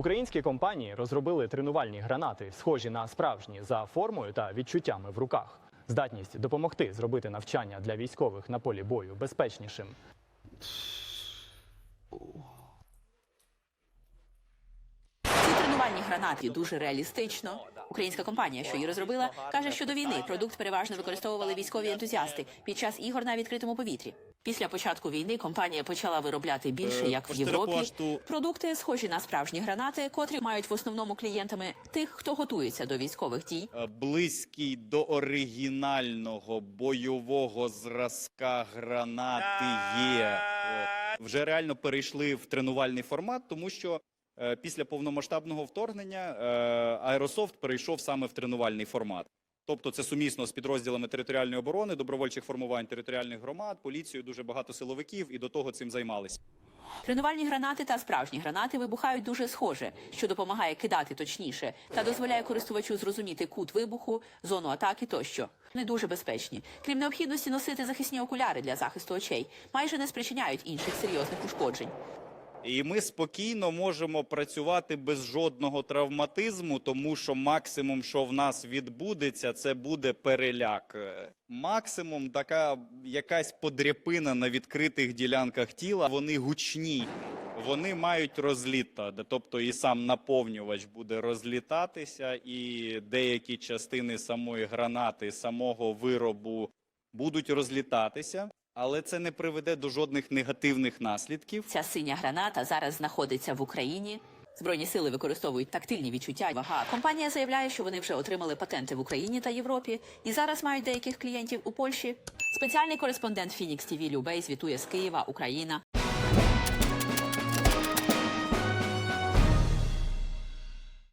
Українські компанії розробили тренувальні гранати, схожі на справжні за формою та відчуттями в руках. Здатність допомогти зробити навчання для військових на полі бою безпечнішим. Тренувальні гранати дуже реалістично. Українська компанія, що її розробила, каже, що до війни продукт переважно використовували військові ентузіасти під час ігор на відкритому повітрі. Після початку війни компанія почала виробляти більше, як в Європі. Продукти схожі на справжні гранати, котрі мають в основному клієнтами тих, хто готується до військових дій. Е, близький до оригінального бойового зразка гранати є. Вже реально перейшли в тренувальний формат, тому що е, після повномасштабного вторгнення е, Аерософт перейшов саме в тренувальний формат. Тобто це сумісно з підрозділами територіальної оборони, добровольчих формувань територіальних громад, поліцією, дуже багато силовиків і до того цим займалися. Тренувальні гранати та справжні гранати вибухають дуже схоже, що допомагає кидати точніше та дозволяє користувачу зрозуміти кут вибуху, зону атаки тощо. Не дуже безпечні. Крім необхідності носити захисні окуляри для захисту очей, майже не спричиняють інших серйозних ушкоджень. І ми спокійно можемо працювати без жодного травматизму, тому що максимум, що в нас відбудеться, це буде переляк. Максимум така якась подряпина на відкритих ділянках тіла. Вони гучні, вони мають розліта, тобто і сам наповнювач буде розлітатися, і деякі частини самої гранати, самого виробу будуть розлітатися. Але це не приведе до жодних негативних наслідків. Ця синя граната зараз знаходиться в Україні. Збройні сили використовують тактильні відчуття. Вага компанія заявляє, що вони вже отримали патенти в Україні та Європі і зараз мають деяких клієнтів у Польщі. Спеціальний кореспондент Phoenix TV Любей звітує з Києва, Україна.